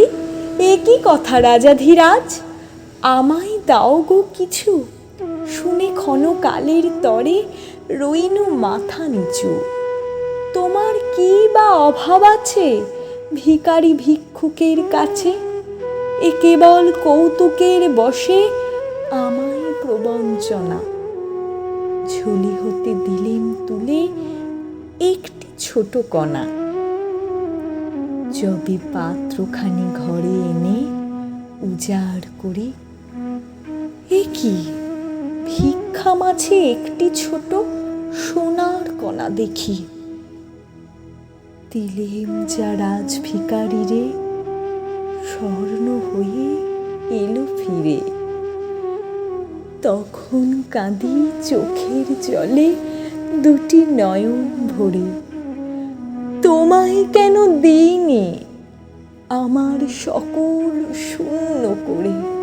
মরি এ কি কথা রাজাধিরাজ আমায় দাও গো কিছু। শুনে ক্ষণকালের তরে রইনু মাথা নিচু। তোমার কি বা অভাব আছে ভিখারি ভিক্ষুকের কাছে? এ কেবল কৌতুকের বসে আমায় প্রবঞ্চনা। ঝুলি হতে দিলেন তুলে একটি ছোট কণা। যবে পাত্রখানি ঘরে এনে উজাড় করে, এ কি? ভিক্ষা মাঝে একটি ছোট সোনার কণা দেখি। দিলেম যা রাজ ভিকারি রে, স্বর্ণ হয়ে এলো ফিরে। তখন কাঁদি চোখের জলে দুটি নয়ন ভরে, তোমায় কেন সকল শূন্য করে।